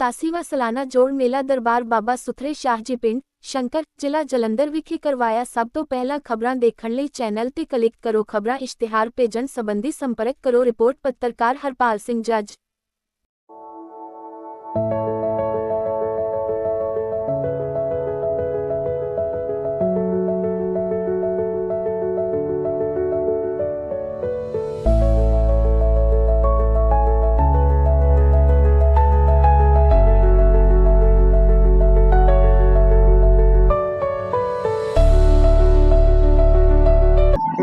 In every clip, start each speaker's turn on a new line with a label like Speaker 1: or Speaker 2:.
Speaker 1: 87ਵਾਂ ਸਾਲਾਨਾ ਜੋੜ ਮੇਲਾ ਦਰਬਾਰ ਬਾਬਾ ਸੁਥਰੇ ਸ਼ਾਹ ਜੀ ਪਿੰਡ, ਸ਼ੰਕਰ ਜ਼ਿਲ੍ਹਾ ਜਲੰਧਰ ਵਿਖੇ ਕਰਵਾਇਆ ਸਭ ਤੋਂ ਪਹਿਲਾਂ ਖਬਰਾਂ ਦੇਖਣ ਲਈ ਚੈਨਲ ਤੇ ਕਲਿੱਕ ਕਰੋ, ਖਬਰਾਂ ਇਸ਼ਤਿਹਾਰ ਭੇਜਣ ਸੰਬੰਧੀ ਸੰਪਰਕ ਕਰੋ, ਰਿਪੋਰਟ ਪੱਤਰਕਾਰ ਹਰਪਾਲ ਸਿੰਘ ਜੱਜ।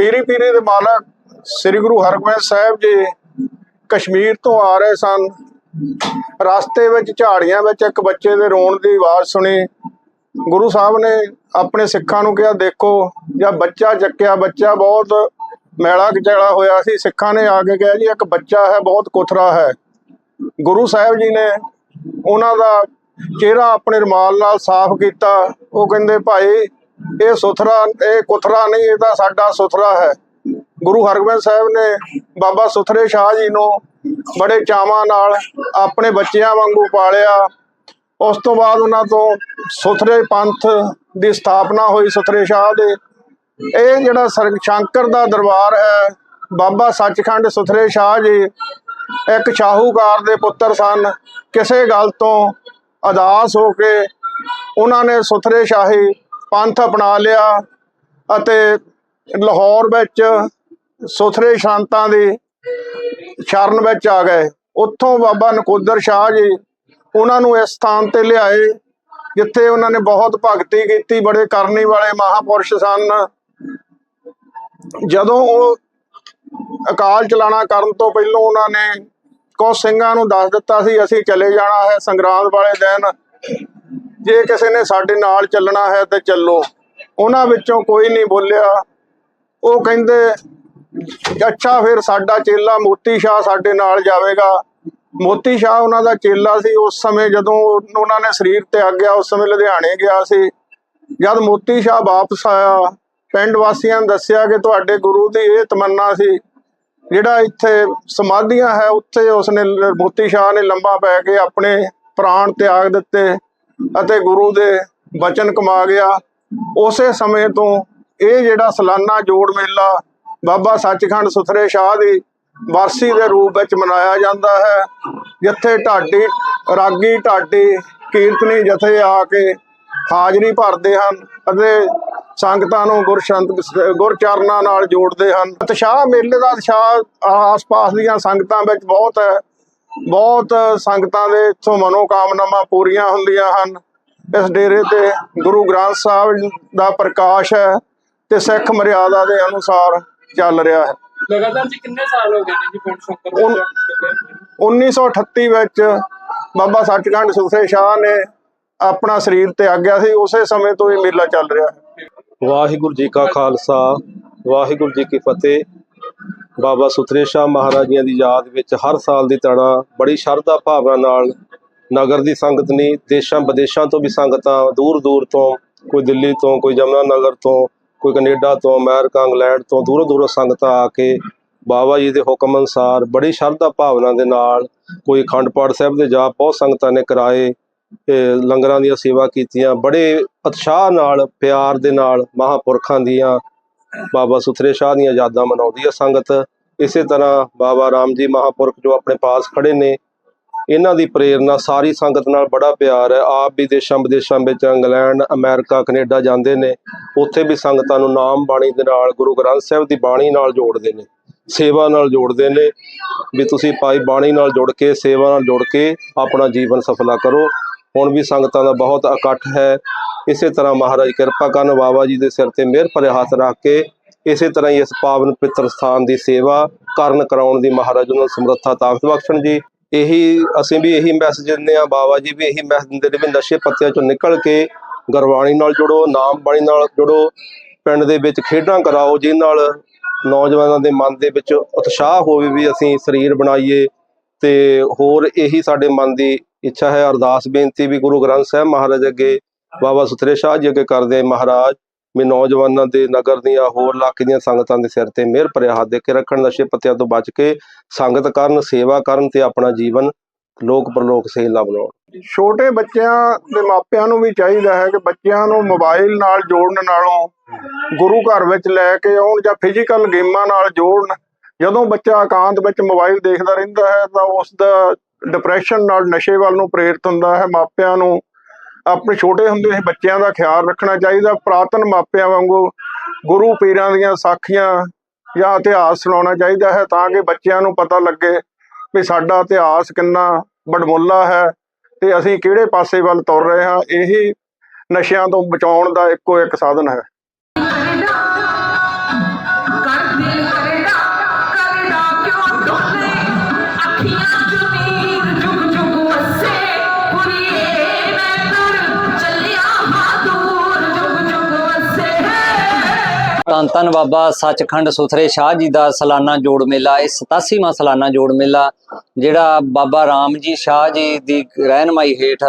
Speaker 2: ਮੀਰੀ ਪੀਰੀ ਦੇ ਮਾਲਕ ਸ੍ਰੀ ਗੁਰੂ ਹਰਗੋਬਿੰਦ ਸਾਹਿਬ ਜੀ ਕਸ਼ਮੀਰ ਤੋਂ ਆ ਰਹੇ ਸਨ। ਰਸਤੇ ਵਿੱਚ, ਝਾੜੀਆਂ ਵਿੱਚ ਇੱਕ ਬੱਚੇ ਦੇ ਰੋਣ ਦੀ ਆਵਾਜ਼ ਸੁਣੀ। ਗੁਰੂ ਸਾਹਿਬ ਨੇ ਆਪਣੇ ਸਿੱਖਾਂ ਨੂੰ ਕਿਹਾ, ਦੇਖੋ, ਜਾਂ ਬੱਚਾ ਚੱਕਿਆ, ਬੱਚਾ ਬਹੁਤ ਮੈਲਾ ਕਚੈਲਾ ਹੋਇਆ ਸੀ। ਸਿੱਖਾਂ ਨੇ ਆ ਕੇ ਕਿਹਾ, ਜੀ, ਇੱਕ ਬੱਚਾ ਹੈ, ਬਹੁਤ ਕੁਥਰਾ ਹੈ। ਗੁਰੂ ਸਾਹਿਬ ਜੀ ਨੇ ਉਹਨਾਂ ਦਾ ਚਿਹਰਾ ਆਪਣੇ ਰੁਮਾਲ ਨਾਲ ਸਾਫ਼ ਕੀਤਾ। ਉਹ ਕਹਿੰਦੇ, ਭਾਈ ਇਹ ਸੁਥਰਾ, ਇਹ ਕੁਥਰਾ ਨਹੀਂ, ਇਹ ਤਾਂ ਸਾਡਾ ਸੁਥਰਾ ਹੈ। ਗੁਰੂ ਹਰਗੋਬਿੰਦ ਸਾਹਿਬ ਨੇ ਬਾਬਾ ਸੁਥਰੇ ਸ਼ਾਹ ਜੀ ਨੂੰ ਬੜੇ ਚਾਵਾਂ ਨਾਲ ਆਪਣੇ ਬੱਚਿਆਂ ਵਾਂਗੂ ਪਾਲਿਆ। ਉਸ ਤੋਂ ਬਾਅਦ ਉਹਨਾਂ ਤੋਂ ਸੁਥਰੇ ਪੰਥ ਦੀ ਸਥਾਪਨਾ ਹੋਈ ਸੁਥਰੇ ਸ਼ਾਹ ਦੇ। ਇਹ ਜਿਹੜਾ ਸਰ- ਸ਼ੰਕਰ ਦਾ ਦਰਬਾਰ ਹੈ, ਬਾਬਾ ਸੱਚਖੰਡ ਸੁਥਰੇ ਸ਼ਾਹ ਜੀ ਇੱਕ ਸ਼ਾਹੂਕਾਰ ਦੇ ਪੁੱਤਰ ਸਨ। ਕਿਸੇ ਗੱਲ ਤੋਂ ਅਦਾਸ ਹੋ ਕੇ ਉਹਨਾਂ ਨੇ ਸੁਥਰੇ ਸ਼ਾਹੀ ਪੰਥ ਅਪਣਾ ਲਿਆ ਅਤੇ ਲਾਹੌਰ ਵਿੱਚ ਸੁਥਰੇ ਸ਼ਾਂਤਾਂ ਦੀ ਸ਼ਰਨ ਵਿੱਚ ਆ ਗਏ। ਉੱਥੋਂ ਬਾਬਾ ਨਕੋਦਰ ਸ਼ਾਹ ਜੀ ਉਹਨਾਂ ਨੂੰ ਇਸ ਸਥਾਨ ਤੇ ਲਿਆਏ, ਜਿੱਥੇ ਉਹਨਾਂ ਨੇ ਬਹੁਤ ਭਗਤੀ ਕੀਤੀ, ਬੜੇ ਕਰਨੀ ਵਾਲੇ ਮਹਾਪੁਰਸ਼ ਸਨ। ਜਦੋਂ ਉਹ ਅਕਾਲ ਚਲਾਣਾ ਕਰਨ ਤੋਂ ਪਹਿਲਾਂ ਉਹਨਾਂ ਨੇ ਕੁਝ ਸਿੰਘਾਂ ਨੂੰ ਦੱਸ ਦਿੱਤਾ ਸੀ, ਅਸੀਂ ਚਲੇ ਜਾਣਾ ਹੈ ਸੰਗਰਾਂਦ ਵਾਲੇ ਦਿਨ। ਜੇ ਕਿਸੇ ਨੇ ਸਾਡੇ ਨਾਲ ਚੱਲਣਾ ਹੈ ਤੇ ਚੱਲੋ। ਉਹਨਾਂ ਵਿੱਚੋਂ ਕੋਈ ਨਹੀਂ ਬੋਲਿਆ। ਉਹ ਕਹਿੰਦੇ, ਅੱਛਾ, ਫਿਰ ਸਾਡਾ ਚੇਲਾ ਮੋਤੀ ਸ਼ਾਹ ਸਾਡੇ ਨਾਲ ਜਾਵੇਗਾ। ਮੋਤੀ ਸ਼ਾਹ ਉਹਨਾਂ ਦਾ ਚੇਲਾ ਸੀ। ਉਸ ਸਮੇਂ ਜਦੋਂ ਉਹਨਾਂ ਨੇ ਸਰੀਰ ਤਿਆਗਿਆ ਉਸ ਸਮੇਂ ਲੁਧਿਆਣੇ ਗਿਆ ਸੀ। ਜਦ ਮੋਤੀ ਸ਼ਾਹ ਵਾਪਸ ਆਇਆ, ਪਿੰਡ ਵਾਸੀਆਂ ਨੇ ਦੱਸਿਆ ਕਿ ਤੁਹਾਡੇ ਗੁਰੂ ਦੀ ਇਹ ਤਮੰਨਾ ਸੀ, ਜਿਹੜਾ ਇੱਥੇ ਸਮਾਧੀਆਂ ਹੈ, ਉੱਥੇ ਉਸਨੇ ਮੋਤੀ ਸ਼ਾਹ ਨੇ ਲੰਬਾ ਪੈ ਕੇ ਆਪਣੇ ਪ੍ਰਾਣ ਤਿਆਗ ਦਿੱਤੇ। ਅਤੇ ਗੁਰੂ ਦੇ ਬਚਨ ਕਮਾ ਗਿਆ। ਉਸੇ ਸਮੇਂ ਤੋਂ ਇਹ ਜਿਹੜਾ ਸਾਲਾਨਾ ਜੋੜ ਮੇਲਾ ਬਾਬਾ ਸੱਚਖੰਡ ਸੁਥਰੇ ਸ਼ਾਹ ਦੀ ਵਰਸੀ ਦੇ ਰੂਪ ਵਿੱਚ ਮਨਾਇਆ ਜਾਂਦਾ ਹੈ, ਜਿੱਥੇ ਢਾਡੀ, ਰਾਗੀ ਢਾਡੀ ਕੀਰਤਨੀ ਜਥੇ ਆ ਕੇ ਹਾਜ਼ਰੀ ਭਰਦੇ ਹਨ ਅਤੇ ਸੰਗਤਾਂ ਨੂੰ ਗੁਰਸ਼ੰਤ ਗੁਰਚਰਨਾਂ ਨਾਲ ਜੋੜਦੇ ਹਨ। ਉਤਸ਼ਾਹ ਮੇਲੇ ਦਾ ਉਤਸ਼ਾਹ ਆਸ-ਪਾਸ ਦੀਆਂ ਸੰਗਤਾਂ ਵਿੱਚ ਬਹੁਤ ਹੈ। ਬਹੁਤ ਸੰਗਤਾਂ ਦੇ ਇੱਥੋਂ ਮਨੋਕਾਮਨਾਵਾਂ ਪੂਰੀਆਂ ਹੁੰਦੀਆਂ ਹਨ। ਇਸ ਡੇਰੇ ਤੇ ਗੁਰੂ ਗ੍ਰੰਥ ਸਾਹਿਬ ਦਾ ਪ੍ਰਕਾਸ਼ ਹੈ ਤੇ ਸਿੱਖ ਮਰਿਆਦਾ ਦੇ ਅਨੁਸਾਰ ਚੱਲ ਰਿਹਾ ਹੈ।
Speaker 3: ਲਗਾਤਾਰ ਜੀ ਕਿੰਨੇ ਸਾਲ ਹੋ ਗਏ ਨੇ ਜੀ ਪਿੰਡ ਸ਼ੰਕਰ
Speaker 2: ਉਨ- 1938 ਵਿੱਚ ਬਾਬਾ ਸੱਚਖੰਡ ਸੁਖੇ ਸ਼ਾਹ ਨੇ ਆਪਣਾ ਸਰੀਰ ਤਿਆਗਿਆ ਸੀ। ਉਸੇ ਸਮੇਂ ਤੋਂ ਇਹ ਮੇਲਾ ਚੱਲ ਰਿਹਾ ਹੈ।
Speaker 4: ਵਾਹਿਗੁਰੂ ਜੀ ਕਾ ਖਾਲਸਾ ਵਾਹਿਗੁਰੂ ਜੀ ਕੀ ਫਤਿਹ। ਬਾਬਾ ਸੁਥਰੇ ਸ਼ਾਹ ਮਹਾਰਾਜੀਆਂ ਦੀ ਯਾਦ ਵਿੱਚ ਹਰ ਸਾਲ ਦੀ ਤਰ੍ਹਾਂ ਬੜੀ ਸ਼ਰਧਾ ਭਾਵਨਾ ਨਾਲ ਨਗਰ ਦੀ ਸੰਗਤ ਨੇ ਦੇਸ਼ਾਂ ਵਿਦੇਸ਼ਾਂ ਤੋਂ ਵੀ ਸੰਗਤਾਂ ਦੂਰ ਦੂਰ ਤੋਂ, ਕੋਈ ਦਿੱਲੀ ਤੋਂ, ਕੋਈ ਜਮਨਾ ਨਗਰ ਤੋਂ, ਕੋਈ ਕੈਨੇਡਾ ਤੋਂ, ਅਮਰੀਕਾ, ਇੰਗਲੈਂਡ ਤੋਂ ਦੂਰੋਂ ਦੂਰੋਂ ਸੰਗਤਾਂ ਆ ਕੇ ਬਾਬਾ ਜੀ ਦੇ ਹੁਕਮ ਅਨੁਸਾਰ ਬੜੀ ਸ਼ਰਧਾ ਭਾਵਨਾ ਦੇ ਨਾਲ ਕੋਈ ਅਖੰਡ ਪਾਠ ਸਾਹਿਬ ਦੇ ਜਾਪ ਬਹੁਤ ਸੰਗਤਾਂ ਨੇ ਕਰਾਏ ਲੰਗਰਾਂ ਦੀਆਂ ਸੇਵਾ ਕੀਤੀਆਂ, ਬੜੇ ਉਤਸ਼ਾਹ ਨਾਲ, ਪਿਆਰ ਦੇ ਨਾਲ ਮਹਾਪੁਰਖਾਂ ਦੀਆਂ ਬਾਬਾ ਸੁਥਰੇ ਸ਼ਾਹ ਦੀਆਂ ਯਾਦਾਂ ਮਨਾਉਂਦੀ ਹੈ ਸੰਗਤ। ਇਸੇ ਤਰ੍ਹਾਂ ਬਾਬਾ ਰਾਮ ਜੀ ਮਹਾਪੁਰਖ ਜੋ ਆਪਣੇ ਪਾਸ ਖੜੇ ਨੇ, ਇਹਨਾਂ ਦੀ ਪ੍ਰੇਰਣਾ ਸਾਰੀ ਸੰਗਤ ਨਾਲ ਬੜਾ ਪਿਆਰ ਹੈ। ਆਪ ਵੀ ਦੇਸ਼ਾਂ ਵਿਦੇਸ਼ਾਂ ਵਿੱਚ ਇੰਗਲੈਂਡ, ਅਮਰੀਕਾ, ਕੈਨੇਡਾ ਜਾਂਦੇ ਨੇ। ਉੱਥੇ ਵੀ ਸੰਗਤਾਂ ਨੂੰ ਨਾਮ ਬਾਣੀ ਦੇ ਨਾਲ, ਗੁਰੂ ਗ੍ਰੰਥ ਸਾਹਿਬ ਦੀ ਬਾਣੀ ਨਾਲ ਜੋੜਦੇ ਨੇ, ਸੇਵਾ ਨਾਲ ਜੋੜਦੇ ਨੇ। ਵੀ ਤੁਸੀਂ ਭਾਈ ਬਾਣੀ ਨਾਲ ਜੁੜ ਕੇ, ਸੇਵਾ ਨਾਲ ਜੁੜ ਕੇ ਆਪਣਾ ਜੀਵਨ ਸਫਲਾ ਕਰੋ। ਹੁਣ ਵੀ ਸੰਗਤਾਂ ਦਾ ਬਹੁਤ ਇਕੱਠ ਹੈ। ਇਸੇ ਤਰ੍ਹਾਂ ਮਹਾਰਾਜ ਕਿਰਪਾ ਕਰਨ ਬਾਬਾ ਜੀ ਦੇ ਸਿਰ ਤੇ ਮਿਹਰ ਭਰੇ ਹੱਥ ਰੱਖ ਕੇ ਇਸੇ ਤਰ੍ਹਾਂ ਹੀ ਇਸ ਪਾਵਨ ਪਿੱਤਰ ਸਥਾਨ ਦੀ ਸੇਵਾ ਕਰਨ ਕਰਾਉਣ ਦੀ ਮਹਾਰਾਜ ਨੂੰ ਸਮਰੱਥਾ ਤਾਕਤ ਬਖਸ਼ਣ ਜੀ। ਇਹੀ ਅਸੀਂ ਵੀ ਇਹੀ ਮੈਸੇਜ ਦਿੰਦੇ ਆ ਬਾਬਾ ਜੀ ਵੀ ਇਹੀ ਮੈਸੇਜ ਦਿੰਦੇ ਨੇ ਵੀ ਨਸ਼ੇ ਪੱਤਿਆਂ ਚੋਂ ਨਿਕਲ ਕੇ ਗੁਰਬਾਣੀ ਨਾਲ ਜੁੜੋ, ਨਾਮ ਬਾਣੀ ਨਾਲ ਜੁੜੋ, ਪਿੰਡ ਦੇ ਵਿੱਚ ਖੇਡਾਂ ਕਰਾਓ ਜਿਸ ਨਾਲ ਨੌਜਵਾਨਾਂ ਦੇ ਮਨ ਦੇ ਵਿੱਚ ਉਤਸ਼ਾਹ ਹੋਵੇ ਵੀ ਅਸੀਂ ਸਰੀਰ ਬਣਾਈਏ ਤੇ ਹੋਰ ਇਹੀ ਸਾਡੇ ਮਨ ਦੀ ਇੱਛਾ ਹੈ ਅਰਦਾਸ, ਬੇਨਤੀ ਵੀ ਗੁਰੂ ਗ੍ਰੰਥ ਸਾਹਿਬ ਮਹਾਰਾਜ ਅੱਗੇ ਬਾਬਾ ਸੁਥਰੇ ਸ਼ਾਹ ਜੀ ਅੱਗੇ ਕਰਦੇ ਮਹਾਰਾਜ। ਵੀ ਨੌਜਵਾਨਾਂ ਦੇ ਨਗਰ ਦੀਆਂ ਹੋਰ ਇਲਾਕੇ ਦੀਆਂ ਸੰਗਤਾਂ ਦੇ ਸਿਰ ਤੇ ਮਿਹਰ ਭਰਿਆ ਹੱਥ ਦੇ ਕੇ ਰੱਖਣ ਨਸ਼ੇ ਪੱਤਿਆਂ ਤੋਂ ਬਚ ਕੇ ਸੰਗਤ ਕਰਨ, ਸੇਵਾ ਕਰਨ ਤੇ ਆਪਣਾ ਜੀਵਨ ਲੋਕ ਪ੍ਰਲੋਕ ਸੇਲਾ ਬਣਾਉਣ।
Speaker 2: ਛੋਟੇ ਬੱਚਿਆਂ ਦੇ ਮਾਪਿਆਂ ਨੂੰ ਵੀ ਚਾਹੀਦਾ ਹੈ ਕਿ ਬੱਚਿਆਂ ਨੂੰ ਮੋਬਾਈਲ ਨਾਲ ਜੋੜਨ ਨਾਲੋਂ, ਗੁਰੂ ਘਰ ਵਿੱਚ ਲੈ ਕੇ ਆਉਣ ਜਾਂ ਫਿਜ਼ੀਕਲ ਗੇਮਾਂ ਨਾਲ ਜੋੜਨ। ਜਦੋਂ ਬੱਚਾ ਇਕਾਂਤ ਵਿੱਚ ਮੋਬਾਈਲ ਦੇਖਦਾ ਰਹਿੰਦਾ ਹੈ ਤਾਂ ਉਸ ਦਾ ਡਿਪਰੈਸ਼ਨ ਨਾਲ ਨਸ਼ੇ ਵੱਲ ਨੂੰ ਪ੍ਰੇਰਿਤ ਹੁੰਦਾ ਹੈ ਮਾਪਿਆਂ ਨੂੰ ਆਪਣੇ ਛੋਟੇ ਹੁੰਦੇ ਹੀ ਬੱਚਿਆਂ ਦਾ ਖਿਆਲ ਰੱਖਣਾ ਚਾਹੀਦਾ ਪੁਰਾਤਨ ਮਾਪਿਆਂ ਵਾਂਗੂ ਗੁਰੂ ਪੀਰਾਂ ਦੀਆਂ ਸਾਖੀਆਂ ਜਾਂ ਇਤਿਹਾਸ ਸੁਣਾਉਣਾ ਚਾਹੀਦਾ ਹੈ ਤਾਂ ਕਿ ਬੱਚਿਆਂ ਨੂੰ ਪਤਾ ਲੱਗੇ ਵੀ ਸਾਡਾ ਇਤਿਹਾਸ ਕਿੰਨਾ ਬੜਮੁੱਲਾ ਹੈ ਤੇ ਅਸੀਂ ਕਿਹੜੇ ਪਾਸੇ ਵੱਲ ਤੁਰ ਰਹੇ ਹਾਂ ਇਹੀ ਨਸ਼ਿਆਂ ਤੋਂ ਬਚਾਉਣ ਦਾ ਇੱਕੋ ਇੱਕ ਸਾਧਨ ਹੈ
Speaker 5: ਕਰ ਦਿਲ ਕਿਉਂ
Speaker 6: ਧੰਨ ਧੰਨ ਬਾਬਾ ਸੱਚਖੰਡ ਸੁਥਰੇ ਸ਼ਾਹ ਜੀ ਦਾ ਸਾਲਾਨਾ ਜੋੜ ਮੇਲਾ, ਇਹ 87ਵਾਂ ਸਾਲਾਨਾ ਜੋੜ ਮੇਲਾ, ਜਿਹੜਾ ਬਾਬਾ ਰਾਮ ਜੀ ਸ਼ਾਹ ਜੀ ਦੀ ਰਹਿਨਮਾਈ ਹੇਠ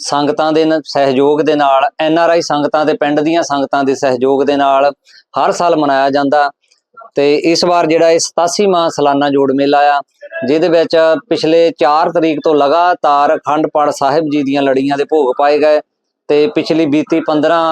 Speaker 6: ਸੰਗਤਾਂ ਦੇ ਸਹਿਯੋਗ ਦੇ ਨਾਲ, ਐਨ ਆਰ ਆਈ ਸੰਗਤਾਂ ਤੇ, ਪਿੰਡ ਦੀਆਂ ਸੰਗਤਾਂ ਦੇ ਸਹਿਯੋਗ ਦੇ ਨਾਲ ਹਰ ਸਾਲ ਮਨਾਇਆ ਜਾਂਦਾ। ਤੇ ਇਸ ਵਾਰ ਜਿਹੜਾ ਇਹ 87ਵਾਂ ਸਾਲਾਨਾ ਜੋੜ ਮੇਲਾ ਆ, ਜਿਹਦੇ ਵਿੱਚ ਪਿਛਲੇ 4 ਤਰੀਕ ਤੋਂ ਲਗਾਤਾਰ ਅਖੰਡ ਪਾਠ ਸਾਹਿਬ ਜੀ ਦੀਆਂ ਲੜੀਆਂ ਦੇ ਭੋਗ ਪਾਏ ਗਏ ਤੇ ਪਿਛਲੀ ਬੀਤੀ 15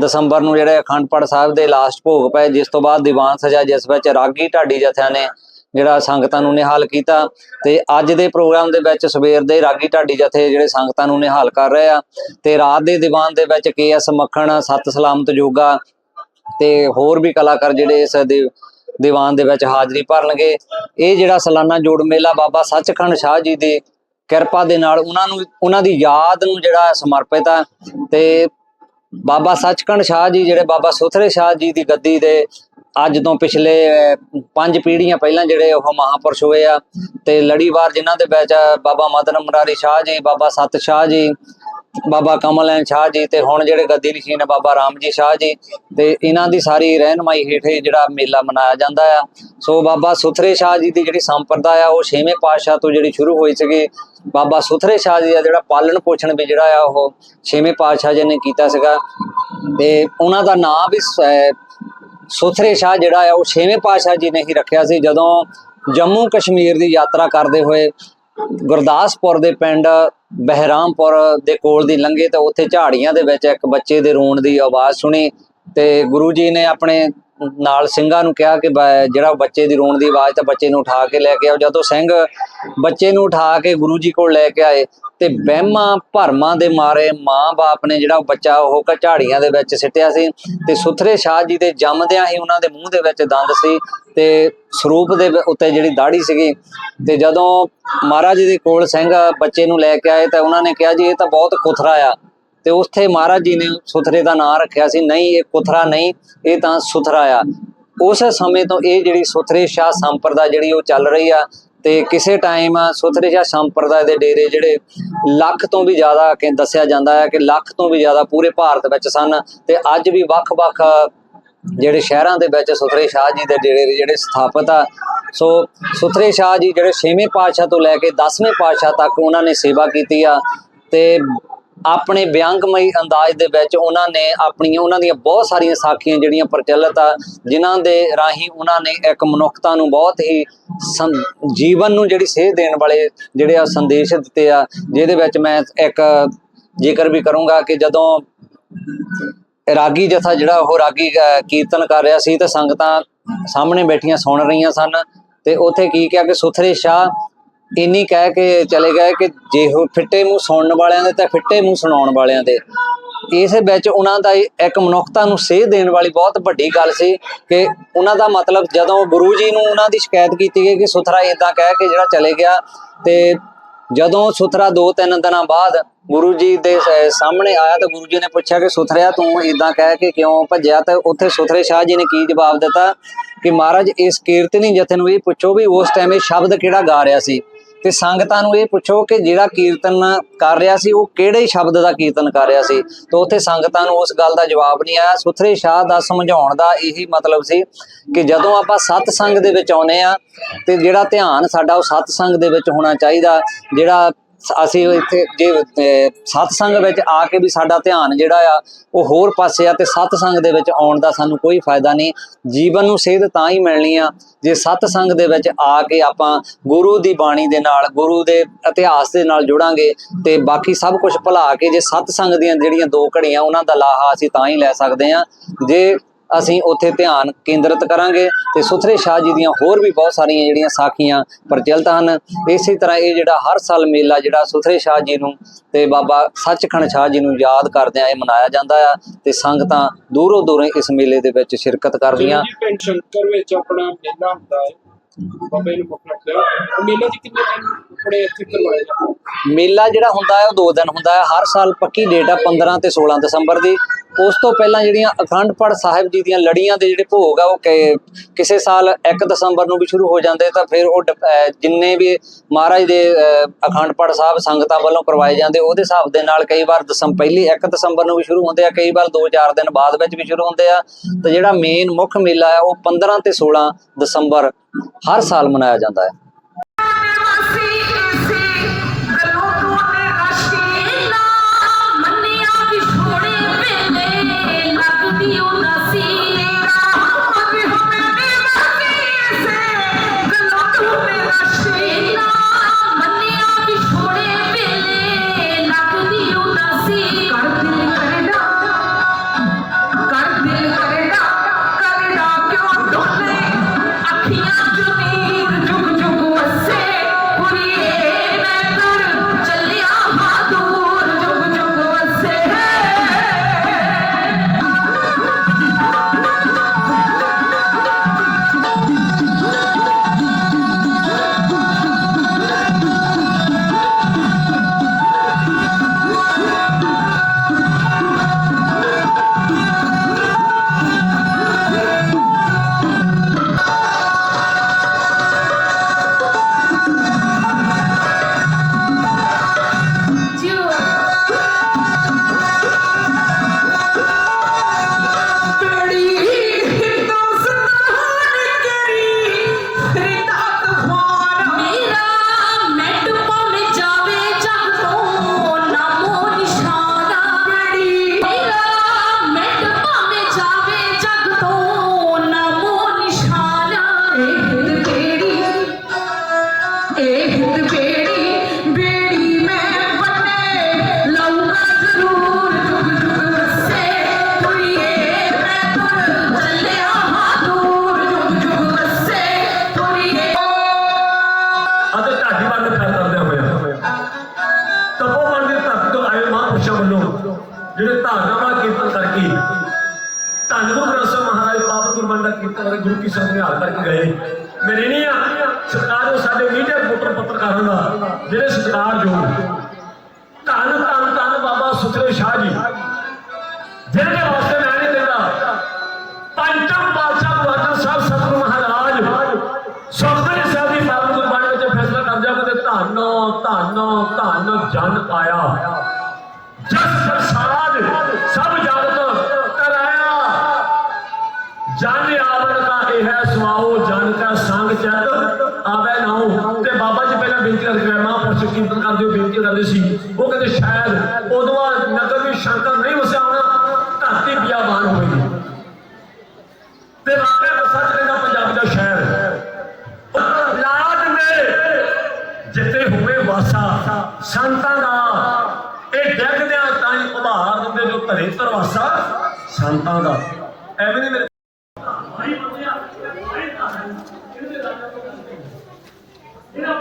Speaker 6: ਦਸੰਬਰ ਨੂੰ ਜਿਹੜੇ ਅਖੰਡ ਪਾਠ ਸਾਹਿਬ ਦੇ ਲਾਸਟ ਭੋਗ ਪਏ, ਜਿਸ ਤੋਂ ਬਾਅਦ ਦੀਵਾਨ ਸਜਾ, ਜਿਸ ਵਿੱਚ ਰਾਗੀ ਢਾਡੀ ਜਥਿਆਂ ਨੇ ਜਿਹੜਾ ਸੰਗਤਾਂ ਨੂੰ ਨਿਹਾਲ ਕੀਤਾ ਤੇ ਅੱਜ ਦੇ ਪ੍ਰੋਗਰਾਮ ਦੇ ਵਿੱਚ ਸਵੇਰ ਦੇ ਰਾਗੀ ਢਾਡੀ ਜਥੇ ਜਿਹੜੇ ਸੰਗਤਾਂ ਨੂੰ ਨਿਹਾਲ ਕਰ ਰਹੇ ਆ ਤੇ ਰਾਤ ਦੇ ਦੀਵਾਨ ਦੇ ਵਿੱਚ ਕੇ ਐਸ ਮੱਖਣ, ਸਤ ਸਲਾਮਤ ਜੋਗਾ ਤੇ ਹੋਰ ਵੀ ਕਲਾਕਾਰ ਜਿਹੜੇ ਇਸ ਦੀ- ਦੀਵਾਨ ਦੇ ਵਿੱਚ ਹਾਜ਼ਰੀ ਭਰਨਗੇ। ਇਹ ਜਿਹੜਾ ਸਾਲਾਨਾ ਜੋੜ ਮੇਲਾ ਬਾਬਾ ਸੱਚਖੰਡ ਸ਼ਾਹ ਜੀ ਦੀ ਕਿਰਪਾ ਦੇ ਨਾਲ ਉਹਨਾਂ ਨੂੰ, ਉਹਨਾਂ ਦੀ ਯਾਦ ਨੂੰ ਜਿਹੜਾ ਸਮਰਪਿਤ ਆ ਤੇ ਬਾਬਾ ਸੱਚਖੰਡ ਸ਼ਾਹ ਜੀ ਜਿਹੜੇ ਬਾਬਾ ਸੁਥਰੇ ਸ਼ਾਹ ਜੀ ਦੀ ਗੱਦੀ ਦੇ ਅੱਜ ਤੋਂ ਪਿਛਲੇ ਪੰਜ ਪੀੜ੍ਹੀਆਂ ਪਹਿਲਾਂ ਜਿਹੜੇ ਉਹ ਮਹਾਪੁਰਸ਼ ਹੋਏ ਆ ਤੇ ਲੜੀਵਾਰ ਜਿਨ੍ਹਾਂ ਦੇ ਵਿੱਚ ਬਾਬਾ ਮਦਨ ਮਰਾਰੀ ਸ਼ਾਹ ਜੀ, ਬਾਬਾ ਸਤ ਸ਼ਾਹ ਜੀ ਬਾਬਾ ਕਮਲ ਕਮਲੈਨ ਸ਼ਾਹ ਜੀ ਤੇ ਹੁਣ ਜਿਹੜੇ ਗੱਦੀ ਨਸ਼ੀਨ ਨੇ ਬਾਬਾ ਰਾਮ ਜੀ ਸ਼ਾਹ ਜੀ ਤੇ ਇਹਨਾਂ ਦੀ ਸਾਰੀ ਰਹਿਨਮਾਈ ਹੇਠ ਜਿਹੜਾ ਮੇਲਾ ਮਨਾਇਆ ਜਾਂਦਾ ਆ। ਸੋ ਬਾਬਾ ਸੁਥਰੇ ਸ਼ਾਹ ਜੀ ਦੀ ਜਿਹੜੀ ਸੰਪਰਦਾ ਆ, ਉਹ ਛੇਵੇਂ ਪਾਤਸ਼ਾਹ ਤੋਂ ਜਿਹੜੀ ਸ਼ੁਰੂ ਹੋਈ ਸੀਗੀ। ਬਾਬਾ ਸੁਥਰੇ ਸ਼ਾਹ ਜੀ ਦਾ ਜਿਹੜਾ ਪਾਲਣ ਪੋਸ਼ਣ ਵੀ ਜਿਹੜਾ ਆ, ਉਹ ਛੇਵੇਂ ਪਾਤਸ਼ਾਹ ਜੀ ਨੇ ਕੀਤਾ ਸੀਗਾ। ਤੇ ਉਹਨਾਂ ਦਾ ਨਾਮ ਵੀ ਅਹ ਸੁਥਰੇ ਸ਼ਾਹ ਜਿਹੜਾ ਆ, ਉਹ ਛੇਵੇਂ ਪਾਤਸ਼ਾਹ ਜੀ ਨੇ ਹੀ ਰੱਖਿਆ ਸੀ। ਜਦੋਂ ਜੰਮੂ ਕਸ਼ਮੀਰ ਦੀ ਯਾਤਰਾ ਕਰਦੇ ਹੋਏ ਗੁਰਦਾਸਪੁਰ ਦੇ ਪਿੰਡ ਬਹਿਰਾਮਪੁਰ ਦੇ ਕੋਲ ਦੀ ਲੰਘੇ ਤਾਂ ਉੱਥੇ ਝਾੜੀਆਂ ਦੇ ਵਿੱਚ ਇੱਕ ਬੱਚੇ ਦੇ ਰੋਣ ਦੀ ਆਵਾਜ਼ ਸੁਣੀ ਤੇ ਗੁਰੂ ਜੀ ਨੇ ਆਪਣੇ ਨਾਲ ਸਿੰਘਾਂ ਨੂੰ ਕਿਹਾ ਕਿ ਜਿਹੜਾ ਬੱਚੇ ਦੀ ਰੋਣ ਦੀ ਆਵਾਜ਼ ਤਾਂ ਬੱਚੇ ਨੂੰ ਉਠਾ ਕੇ ਲੈ ਕੇ ਆਓ। ਜਦੋਂ ਸਿੰਘ ਬੱਚੇ ਨੂੰ ਉਠਾ ਕੇ ਗੁਰੂ ਜੀ ਕੋਲ ਲੈ ਕੇ ਆਏ ਤੇ ਵਹਿਮਾਂ ਭਰਮਾਂ ਦੇ ਮਾਰੇ ਮਾਂ-ਬਾਪ ਨੇ ਜਿਹੜਾ ਬੱਚਾ ਉਹ ਕ- ਝਾੜੀਆਂ ਦੇ ਵਿੱਚ ਸਿੱਟਿਆ ਸੀ ਤੇ ਸੁਥਰੇ ਸ਼ਾਹ ਜੀ ਦੇ ਜੰਮਦਿਆਂ ਹੀ ਉਹਨਾਂ ਦੇ ਮੂੰਹ ਦੇ ਵਿੱਚ ਦੰਦ ਸੀ ਤੇ ਸਰੂਪ ਦੇ ਉੱਤੇ ਜਿਹੜੀ ਦਾੜੀ ਸੀਗੀ ਤੇ ਜਦੋਂ ਮਹਾਰਾਜ ਦੇ ਕੋਲ ਸਿੰਘ ਬੱਚੇ ਨੂੰ ਲੈ ਕੇ ਆਏ ਤਾਂ ਉਹਨਾਂ ਨੇ ਕਿਹਾ ਜੀ ਇਹ ਤਾਂ ਬਹੁਤ ਕੁਥਰਾ ਆ ਤੇ ਉੱਥੇ ਮਹਾਰਾਜ ਜੀ ਨੇ ਸੁਥਰੇ ਦਾ ਨਾਂ ਰੱਖਿਆ ਸੀ, ਨਹੀਂ, ਇਹ ਕੁਥਰਾ ਨਹੀਂ, ਇਹ ਤਾਂ ਸੁਥਰਾ ਆ। ਉਸ ਸਮੇਂ ਤੋਂ ਇਹ ਜਿਹੜੀ ਸੁਥਰੇ ਸ਼ਾਹ ਸੰਪਰਦਾ ਜਿਹੜੀ ਉਹ ਚੱਲ ਰਹੀ ਆ ਤੇ ਕਿਸੇ ਟਾਈਮ ਸੁਥਰੇ ਸ਼ਾਹ ਸੰਪਰਦਾਇ ਦੇ ਡੇਰੇ ਜਿਹੜੇ ਲੱਖ ਤੋਂ ਵੀ ਜ਼ਿਆਦਾ ਕਿ ਦੱਸਿਆ ਜਾਂਦਾ ਹੈ ਕਿ ਲੱਖ ਤੋਂ ਵੀ ਜ਼ਿਆਦਾ ਪੂਰੇ ਭਾਰਤ ਵਿੱਚ ਸਨ ਤੇ ਅੱਜ ਵੀ ਵੱਖ-ਵੱਖ ਜਿਹੜੇ ਸ਼ਹਿਰਾਂ ਦੇ ਵਿੱਚ ਸੁਥਰੇ ਸ਼ਾਹ ਜੀ ਦੇ ਡੇਰੇ ਜਿਹੜੇ ਸਥਾਪਿਤ ਆ। ਸੋ ਸੁਥਰੇ ਸ਼ਾਹ ਜੀ ਜਿਹੜੇ 6ਵੇਂ ਪਾਤਸ਼ਾਹ ਤੋਂ ਲੈ ਕੇ 10ਵੇਂ ਪਾਤਸ਼ਾਹ ਤੱਕ ਉਹਨਾਂ ਨੇ ਸੇਵਾ ਕੀਤੀ ਆ ਤੇ ਆਪਣੇ ਵਿਅੰਗਮਈ ਅੰਦਾਜ਼ ਦੇ ਵਿੱਚ ਉਹਨਾਂ ਨੇ ਆਪਣੀਆਂ, ਉਹਨਾਂ ਦੀਆਂ ਬਹੁਤ ਸਾਰੀਆਂ ਸਾਖੀਆਂ ਜਿਹੜੀਆਂ ਪ੍ਰਚਲਿਤ ਆ, ਜਿਨ੍ਹਾਂ ਦੇ ਰਾਹੀਂ ਉਹਨਾਂ ਨੇ ਇੱਕ ਮਨੁੱਖਤਾ ਨੂੰ ਬਹੁਤ ਹੀ ਜੀਵਨ ਨੂੰ ਜਿਹੜੀ ਸੇਧ ਦੇਣ ਵਾਲੇ ਜਿਹੜੇ ਆ ਸੰਦੇਸ਼ ਦਿੱਤੇ ਆ, ਜਿਹਦੇ ਵਿੱਚ ਮੈਂ ਇੱਕ ਜ਼ਿਕਰ ਵੀ ਕਰੂੰਗਾ ਕਿ ਜਦੋਂ ਰਾਗੀ ਜਥਾ ਜਿਹੜਾ ਉਹ ਰਾਗੀ ਕੀਰਤਨ ਕਰ ਰਿਹਾ ਸੀ ਤੇ ਸੰਗਤਾਂ ਸਾਹਮਣੇ ਬੈਠੀਆਂ ਸੁਣ ਰਹੀਆਂ ਸਨ ਤੇ ਉੱਥੇ ਕੀ ਕਿਹਾ ਕਿ ਸੁਥਰੇ ਸ਼ਾਹ ਇੰਨੀ ਕਹਿ ਕੇ ਚਲੇ ਗਏ ਕਿ ਜੇ ਉਹ ਫਿੱਟੇ ਮੂੰਹ ਸੁਣਨ ਵਾਲਿਆਂ ਦੇ ਤਾਂ ਫਿੱਟੇ ਮੂੰਹ ਸੁਣਾਉਣ ਵਾਲਿਆਂ ਦੇ। ਇਸ ਵਿੱਚ ਉਹਨਾਂ ਦਾ ਇੱਕ ਮਨੁੱਖਤਾ ਨੂੰ ਸੇਧ ਦੇਣ ਵਾਲੀ ਬਹੁਤ ਵੱਡੀ ਗੱਲ ਸੀ ਕਿ ਉਹਨਾਂ ਦਾ ਮਤਲਬ ਜਦੋਂ ਗੁਰੂ ਜੀ ਨੂੰ ਉਹਨਾਂ ਦੀ ਸ਼ਿਕਾਇਤ ਕੀਤੀ ਗਈ ਕਿ ਸੁਥਰਾ ਇਦਾਂ ਕਹਿ ਕੇ ਜਿਹੜਾ ਚਲੇ ਗਿਆ ਤੇ ਜਦੋਂ ਸੁਥਰਾ ਦੋ ਤਿੰਨ ਦਿਨਾਂ ਬਾਅਦ ਗੁਰੂ ਜੀ ਦੇ ਸਾਹਮਣੇ ਆਇਆ ਤਾਂ ਗੁਰੂ ਜੀ ਨੇ ਪੁੱਛਿਆ ਕਿ ਸੁਥਰਿਆ ਤੂੰ ਇਦਾਂ ਕਹਿ ਕੇ ਕਿਉਂ ਭੱਜਿਆ ਤੇ ਉੱਥੇ ਸੁਥਰੇ ਸ਼ਾਹ ਜੀ ਨੇ ਕੀ ਜਵਾਬ ਦਿੱਤਾ ਕਿ ਮਹਾਰਾਜ ਇਸ ਕੀਰਤਨੀ ਜਥੇ ਨੂੰ ਇਹ ਪੁੱਛੋ ਵੀ ਉਸ ਟਾਈਮ ਇਹ ਸ਼ਬਦ ਕਿਹੜਾ ਗਾ ਰਿਹਾ ਸੀ। ਤੇ ਸੰਗਤਾਂ ਨੂੰ ਇਹ ਪੁੱਛੋ ਕਿ ਜਿਹੜਾ ਕੀਰਤਨ ਕਰ ਰਿਹਾ ਸੀ, ਉਹ ਕਿਹੜੇ ਸ਼ਬਦ ਦਾ ਕੀਰਤਨ ਕਰ ਰਿਹਾ ਸੀ? ਤਾਂ ਉੱਥੇ ਸੰਗਤਾਂ ਨੂੰ ਉਸ ਗੱਲ ਦਾ ਜਵਾਬ ਨਹੀਂ ਆਇਆ। ਸੁਥਰੇ ਸ਼ਾਹ ਦਾ ਸਮਝਾਉਣ ਦਾ ਇਹੀ ਮਤਲਬ ਸੀ ਕਿ ਜਦੋਂ ਆਪਾਂ ਸਤ ਸੰਗ ਦੇ ਵਿੱਚ ਆਉਨੇ ਆ ਤੇ ਜਿਹੜਾ ਧਿਆਨ ਸਾਡਾ ਉਹ ਸਤ ਸੰਗ ਦੇ ਵਿੱਚ ਹੋਣਾ ਚਾਹੀਦਾ, ਜਿਹੜਾ ਅਸੀਂ ਇੱਥੇ ਜੇ ਸਤਸੰਗ ਵਿੱਚ ਆ ਕੇ ਵੀ ਸਾਡਾ ਧਿਆਨ ਜਿਹੜਾ ਆ, ਉਹ ਹੋਰ ਪਾਸੇ ਆ ਤੇ ਸਤਸੰਗ ਦੇ ਵਿੱਚ ਆਉਣ ਦਾ ਸਾਨੂੰ ਕੋਈ ਫਾਇਦਾ ਨਹੀਂ। ਜੀਵਨ ਨੂੰ ਸੇਧ ਤਾਂ ਹੀ ਮਿਲਣੀ ਆ, ਜੇ ਸਤਸੰਗ ਦੇ ਵਿੱਚ ਆ ਕੇ ਆਪਾਂ ਗੁਰੂ ਦੀ ਬਾਣੀ ਦੇ ਨਾਲ, ਗੁਰੂ ਦੇ ਇਤਿਹਾਸ ਦੇ ਨਾਲ ਜੁੜਾਂਗੇ ਤੇ ਬਾਕੀ ਸਭ ਕੁਝ ਭੁਲਾ ਕੇ ਜੇ ਸਤਸੰਗ ਦੀਆਂ ਜਿਹੜੀਆਂ ਦੋ ਘੜੀਆਂ, ਉਹਨਾਂ ਦਾ ਲਾਹਾ ਅਸੀਂ ਤਾਂ ਹੀ ਲੈ ਸਕਦੇ ਹਾਂ। ਜੇ ਅਸੀਂ ਉੱਥੇ ਧਿਆਨ ਕੇਂਦਰਿਤ ਕਰਾਂਗੇ ਤੇ ਸੁਥਰੇ ਸ਼ਾਹ ਜੀ ਦੀਆਂ ਹੋਰ ਵੀ ਬਹੁਤ ਸਾਰੀਆਂ ਜਿਹੜੀਆਂ ਸਾਖੀਆਂ ਪ੍ਰਚਲਿਤ ਹਨ। ਇਸੇ ਤਰ੍ਹਾਂ ਇਹ ਜਿਹੜਾ ਹਰ ਸਾਲ ਮੇਲਾ ਜਿਹੜਾ ਸੁਥਰੇ ਸ਼ਾਹ ਜੀ ਨੂੰ ਤੇ ਬਾਬਾ ਸੱਚਖੰਡ ਸ਼ਾਹ ਜੀ ਨੂੰ ਯਾਦ ਕਰਦਿਆਂ ਇਹ ਮਨਾਇਆ ਜਾਂਦਾ ਆ ਤੇ ਸੰਗਤਾਂ ਦੂਰੋਂ ਦੂਰੋਂ ਇਸ ਮੇਲੇ ਦੇ ਵਿੱਚ ਸ਼ਿਰਕਤ ਕਰਦੀਆਂ।
Speaker 3: ਜੀ ਪਿੰਡ ਸ਼ੰਕਰ ਵਿੱਚ ਆਪਣਾ ਮੇਲਾ ਹੁੰਦਾ ਹੈ। ਬਾਬਾ ਨੂੰ ਮੇਲੇ 'ਚ ਕਿੰਨੇ ਦਿਨ ਆਪਣੇ ਇੱਥੇ ਕਰਵਾਏ ਜਾਂਦੇ?
Speaker 6: ਮੇਲਾ ਜਿਹੜਾ ਹੁੰਦਾ ਹੈ ਉਹ ਦੋ ਦਿਨ ਹੁੰਦਾ ਹੈ। ਹਰ ਸਾਲ ਪੱਕੀ ਡੇਟ ਆ 15 ਤੇ 16 ਦਸੰਬਰ ਦੀ। ਉਸ ਤੋਂ ਪਹਿਲਾਂ ਜਿਹੜੀਆਂ ਅਖੰਡ ਪਾਠ ਸਾਹਿਬ ਜੀ ਦੀਆਂ ਲੜੀਆਂ ਦੇ ਜਿਹੜੇ ਭੋਗ ਆ, ਉਹ ਕਿਸੇ ਸਾਲ 1 ਦਸੰਬਰ ਨੂੰ ਵੀ ਸ਼ੁਰੂ ਹੋ ਜਾਂਦੇ, ਤਾਂ ਫਿਰ ਉਹ ਜਿੰਨੇ ਵੀ ਮਹਾਰਾਜ ਦੇ ਅਖੰਡ ਪਾਠ ਸਾਹਿਬ ਸੰਗਤਾਂ ਵੱਲੋਂ ਕਰਵਾਏ ਜਾਂਦੇ, ਉਹਦੇ ਹਿਸਾਬ ਦੇ ਨਾਲ ਕਈ ਵਾਰ ਦਸੰਬ ਪਹਿਲੀ 1 ਦਸੰਬਰ ਨੂੰ ਵੀ ਸ਼ੁਰੂ ਹੁੰਦੇ ਆ, ਕਈ ਵਾਰ 2-4 ਦਿਨ ਬਾਅਦ ਵਿੱਚ ਵੀ ਸ਼ੁਰੂ ਹੁੰਦੇ ਆ। ਤੇ ਜਿਹੜਾ ਮੇਨ ਮੁੱਖ ਮੇਲਾ ਆ, ਉਹ 15 ਤੇ 16 ਦਸੰਬਰ ਹਰ ਸਾਲ ਮਨਾਇਆ ਜਾਂਦਾ ਹੈ।
Speaker 7: ਗੁਰਬਾਣੀ ਦਾ ਕੀਰਤਨ ਕਰਕੇ ਗੁਰੂ ਕੀ ਸੰਗਤ ਨਿਹਾਲ ਕਰਕੇ ਗਏ। ਮੇਰੇ ਨਹੀਂ ਆ। ਸਰਕਾਰ ਉਹ ਸਾਡੇ ਮੀਡੀਆ ਰਿਪੋਰਟਰ ਪੱਤਰਕਾਰਾਂ ਦਾ ਜਿਹੜੇ ਸਤਿਕਾਰ ਜੋ। ਧੰਨ ਧੰਨ ਧੰਨ ਬਾਬਾ ਸੁਥਰੇ ਸ਼ਾਹ ਜੀ। ਜਿਹਦੇ ਵਾਸਤੇ ਮੈਂ ਨਹੀਂ ਦਿੰਦਾ। ਪੰਚਮ ਪਾਤਸ਼ਾਹ ਗੁਰਦੁਆਰਾ ਸਾਹਿਬ ਸਤਿਗੁਰੂ ਮਹਾਰਾਜ। ਸੁਖਮਨੀ ਸਾਹਿਬ ਦੀ ਪਾਵਨ ਗੁਰਬਾਣੀ ਵਿੱਚ ਫੈਸਲਾ ਕਰ ਜਾ ਕਿ ਧੰਨ ਚਿਤ ਆਵੇ ਨਾਉ ਤੇ ਬਾਬਾ ਜੀ ਪਹਿਲਾਂ ਬੇਨਤੀ ਕਰਦੇ ਗਏ ਮਹਾਂਪੁਰਸ਼ ਕੀਰਤਨ ਕਰਦੇ ਹੋ, ਬੇਨਤੀ ਕਰਦੇ ਸੀ। ਉਹ ਕਹਿੰਦੇ, ਸ਼ਾਇਦ ਉਦੋਂ ਆ ਨਗਰ ਵਿੱਚ ਸ਼ੰਕਰ ਨਹੀਂ ਵਸਿਆ ਹੋਣਾ, ਧਰਤੀ ਬਿਆਬਾਨ ਹੋਵੇਗੀ। ਤੇ ਵਾਕਿਆ ਤਾਂ ਸੱਚ ਪੰਜਾਬ ਦਾ ਸ਼ਹਿਰ। ਲਾਡ ਨੇ ਜਿੱਤੇ ਹੋਏ ਵਾਸਾ, ਸੰਤਾਂ ਦਾ ਇਹ ਡੈਗਦਿਆਂ ਤਾਂ ਹੀ ਉਭਾਰ ਦਿੰਦੇ ਜੋ ਧਰੇ ਧਰਵਾਸਾ ਸੰਤਾਂ ਦਾ। ਐਵੇਂ ਨਹੀਂ ਮੇਰੇ ਇਹਨਾਂ ਬਾਈ ਸਾਡੇ ਪਾਸੇ ਆ ਜਾਓ ਕਿਸੇ ਪਾਸੇ ਜਾ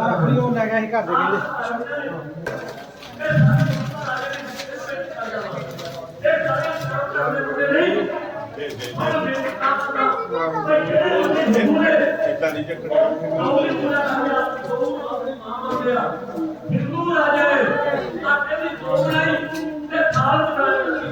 Speaker 8: ਆਪਣੀ ਉਹ ਲੈ ਗਿਆ ਸੀ ਘਰ ਦੇ ਕਹਿੰਦੇ
Speaker 7: ਹਿੰਦੂ ਰਾਜੇ ਆਟੇ
Speaker 5: Amém.